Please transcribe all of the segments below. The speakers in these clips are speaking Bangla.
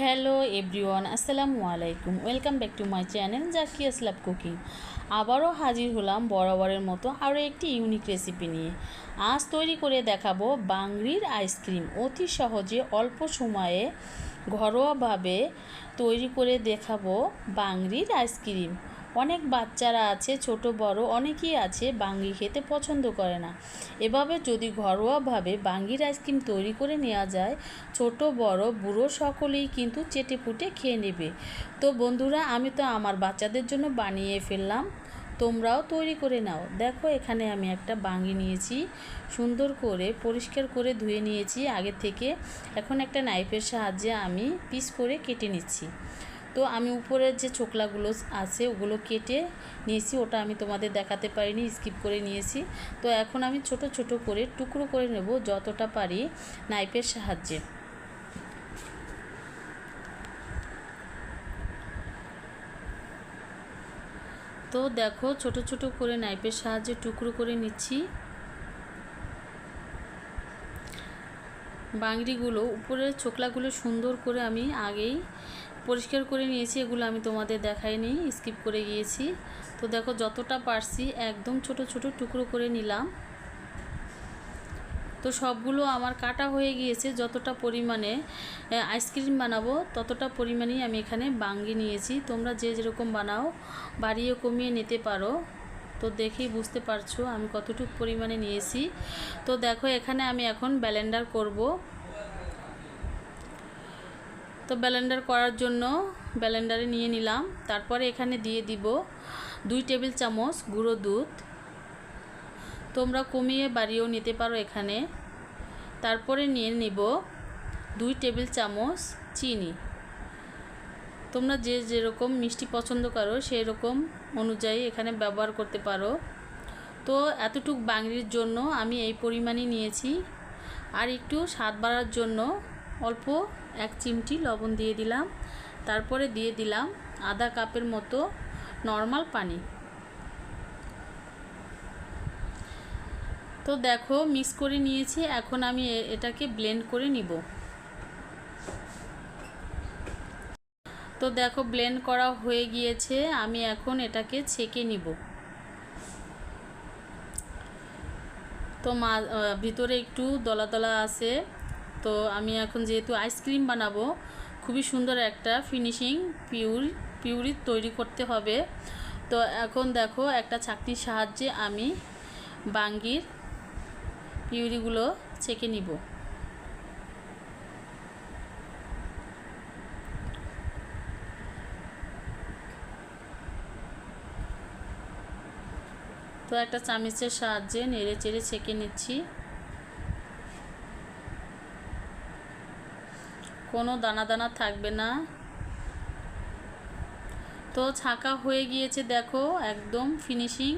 হ্যালো এভরিওয়ান, আসসালামু আলাইকুম। Welcome back to my channel Zakia's love cooking. আবারও হাজির হলাম বরাবরের মতো আরও একটি ইউনিক রেসিপি নিয়ে। আজ তৈরি করে দেখাবো বাংরির আইসক্রিম। অতি সহজে, অল্প সময়ে, ঘরোয়াভাবে তৈরি করে দেখাবো বাংরির আইসক্রিম। অনেক বাচ্চারা আছে, ছোট, বড়, অনেকেই আছে, বাঙ্গি খেতে পছন্দ করে না। এভাবে যদি ঘরোয়াভাবে বাঙ্গির আইসক্রিম তৈরি করে নেওয়া যায়, ছোট, বড়, বুড়ো সকলেই কিন্তু চেটে পুটে খেয়ে নেবে। তো বন্ধুরা, আমি তো আমার বাচ্চাদের জন্য বানিয়ে ফেললাম। তোমরাও তৈরি করে নাও। দেখো, এখানে আমি একটা বাঙ্গি নিয়েছি। সুন্দর করে পরিষ্কার করে ধুয়ে নিয়েছি। আগে থেকে এখন একটা নাইফের সাহায্যে আমি পিস করে কেটে নিচ্ছি। তো আমি উপরের যে চোকলাগুলো আছে, ওগুলো কেটে নিয়েছি, ওটা আমি তোমাদের দেখাতে পারিনি স্কিপ করে নিয়েছি। তো এখন আমি ছোট ছোট করে, টুকরো করে নেব যতটা পারি নাইফের সাহায্যে। তো দেখো, ছোট ছোট করে নাইফের সাহায্যে টুকরো করে নিচ্ছি। বাংড়িগুলো, উপরের ছোকলাগুলো সুন্দর করে আমি আগেই পরিষ্কার করে নিয়েছি, এগুলো আমি তোমাদের দেখাইনি স্কিপ করে গিয়েছি। তো দেখো, যতটা পারছি একদম ছোট ছোট টুকরো করে নিলাম। তো সবগুলো আমার কাটা হয়ে গিয়েছে, যতটা পরিমাণে আইসক্রিম বানাবো, ততটা পরিমাণেই আমি এখানে বাঙ্গি নিয়েছি। তোমরা যে যেরকম বানাও, বাড়িয়ে কমিয়ে নিতে পারো। তো দেখেই বুঝতে পারছ আমি কতটুকু পরিমাণে নিয়েছি। তো দেখো, এখানে আমি এখন ব্যালেন্ডার করব। তো ব্যালেন্ডার করার জন্য ব্যালেন্ডারে নিয়ে নিলাম। তারপরে এখানে দিয়ে দিব দুই টেবিল চামচ গুঁড়ো দুধ। তোমরা কমিয়ে বাড়িয়েও নিতে পারো এখানে। তারপরে নিয়ে নিব দুই টেবিল চামচ চিনি। তোমরা যে যেরকম মিষ্টি পছন্দ করো সেই রকম অনুযায়ী এখানে ব্যবহার করতে পারো। তো এতটুক বাংলির জন্য আমি এই পরিমাণই নিয়েছি। আর একটু স্বাদ বাড়ার জন্য অল্প এক চিমটি লবণ দিয়ে দিলাম। তারপরে দিয়ে দিলাম আধা কাপের মতো নর্মাল পানি। তো দেখো, মিক্স করে নিয়েছি, এখন আমি এটাকে ব্লেন্ড করে নিব। তো দেখো, ব্লেন্ড করা হয়ে গিয়েছে, আমি এখন এটাকে ছেঁকে নিব। তো মা ভিতরে একটু দলা দলা আছে। তো আমি এখন যেহেতু আইসক্রিম বানাবো, খুবই সুন্দর একটা ফিনিশিং পিউর পিউরি তৈরি করতে হবে। তো এখন দেখো একটা ছাকনির সাহায্যে আমি বাঙ্গির পিউরিগুলো ছেঁকে নিব। তো একটা চামিচের সাহায্যে নেড়ে চেড়ে ছেঁকে নিচ্ছি। কোনো দানা দানা থাকবে না। তো ছাঁকা হয়ে গিয়েছে দেখো, একদম ফিনিশিং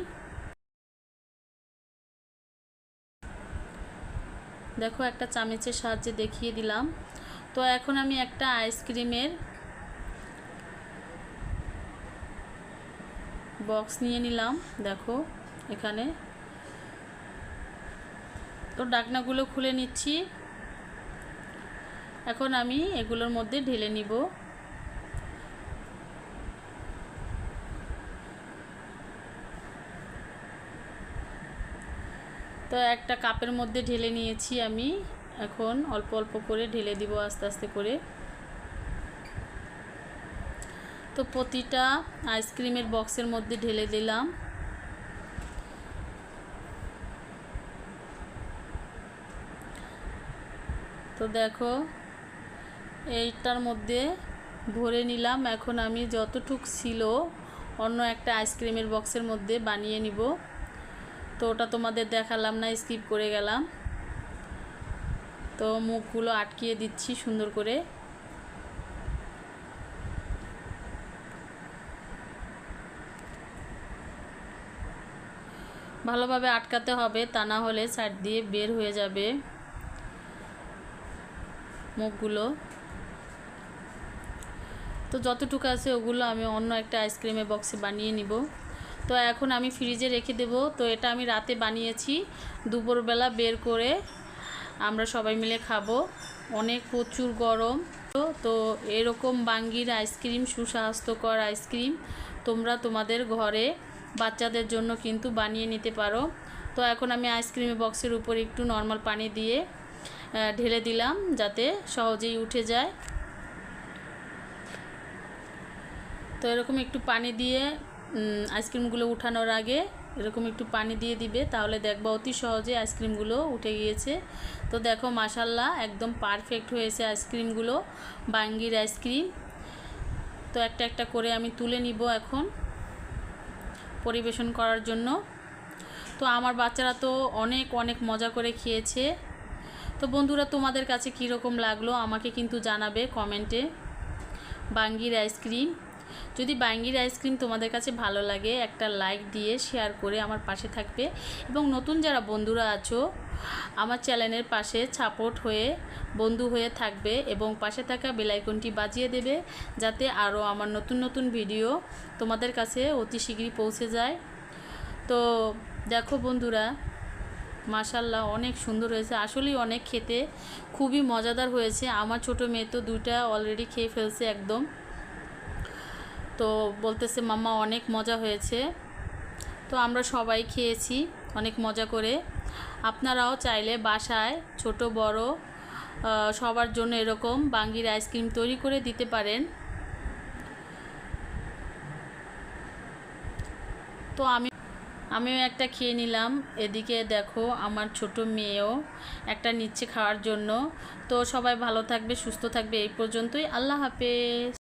দেখো একটা চামচের সাহায্যে দেখিয়ে দিলাম। তো এখন আমি একটা আইসক্রিমের বক্স নিয়ে নিলাম, দেখো এখানে। তো ডাকনাগুলো খুলে নিচ্ছি। এখন আমি এগুলোর মধ্যে ঢেলে নিব। তো একটা কাপের মধ্যে ঢেলে নিয়েছি আমি। এখন অল্প অল্প করে ঢেলে দিব আস্তে আস্তে করে। তো প্রতিটা আইসক্রিমের বক্সের মধ্যে ঢেলে দিলাম। তো দেখো এইটার মধ্যে ভরে নিলাম। এখন আমি যতটুক ছিল অন্য একটা আইসক্রিমের বক্সের মধ্যে বানিয়ে নিব। তো ওটা তোমাদের দেখালাম না, স্কিপ করে গেলাম। তো মুখগুলো আটকিয়ে দিচ্ছি সুন্দর করে। ভালোভাবে আটকাতে হবে, তা না হলে সাইড দিয়ে বের হয়ে যাবে মুখগুলো। তো যতটুকু আছে ওগুলো আমি অন্য একটা আইসক্রিমের বক্সে বানিয়ে নিব। তো এখন আমি ফ্রিজে রেখে দেব। তো এটা আমি রাতে বানিয়েছি। দুপুরবেলা বের করে আমরা সবাই মিলে খাব। অনেক প্রচুর গরম। তো এরকম বাঙ্গির আইসক্রিম সুস্বাস্থ্যকর আইসক্রিম তোমরা তোমাদের ঘরে বাচ্চাদের জন্য কিন্তু বানিয়ে নিতে পারো। তো এখন আমি আইসক্রিমের বক্সের উপর একটু নর্মাল পানি দিয়ে ঢেলে দিলাম যাতে সহজেই উঠে যায়। তো এরকম একটু পানি দিয়ে আইসক্রিমগুলো উঠানোর আগে এরকম একটু পানি দিয়ে দিবে, তাহলে দেখবা অতি সহজে আইসক্রিমগুলো উঠে গিয়েছে। তো দেখো মাসাল্লাহ একদম পারফেক্ট হয়েছে আইসক্রিমগুলো, বাঙ্গির আইসক্রিম। তো একটা একটা করে আমি তুলে নিব এখন পরিবেশন করার জন্য। তো আমার বাচ্চারা তো অনেক অনেক মজা করে খেয়েছে। তো বন্ধুরা, তোমাদের কাছে কীরকম লাগল আমাকে কিন্তু জানাবে কমেন্টে। বাঙ্গির আইসক্রিম। যদি বাঙ্গির আইসক্রিম তোমাদের কাছে ভালো লাগে, একটা লাইক দিয়ে শেয়ার করে আমার পাশে থাকবে। এবং নতুন যারা বন্ধুরা আছো, আমার চ্যানেলের পাশে সাপোর্ট হয়ে, বন্ধু হয়ে থাকবে এবং পাশে থাকা বেলাইকনটি বাজিয়ে দেবে, যাতে আরও আমার নতুন নতুন ভিডিও তোমাদের কাছে অতি শীঘ্রই পৌঁছে যায়। তো দেখো বন্ধুরা মাশাল্লাহ অনেক সুন্দর হয়েছে। আসলেই অনেক খেতে খুবই মজাদার হয়েছে। আমার ছোট মেয়ে তো দুইটা অলরেডি খেয়ে ফেলছে একদম। তো বলতেছে, মাম্মা, অনেক মজা হয়েছে। তো আমরা সবাই খেয়েছি অনেক মজা করে। আপনারাও চাইলে বাসায় ছোট, বড় সবার জন্য এরকম বাঙ্গির আইসক্রিম তৈরি করে দিতে পারেন। তো আমি, আমিও একটা খেয়ে নিলাম। এদিকে দেখো আমার ছোট মেয়েও একটা নিচ্ছে খাওয়ার জন্য। তো সবাই ভালো থাকবে, সুস্থ থাকবে, এই পর্যন্তই। আল্লাহ হাফেজ।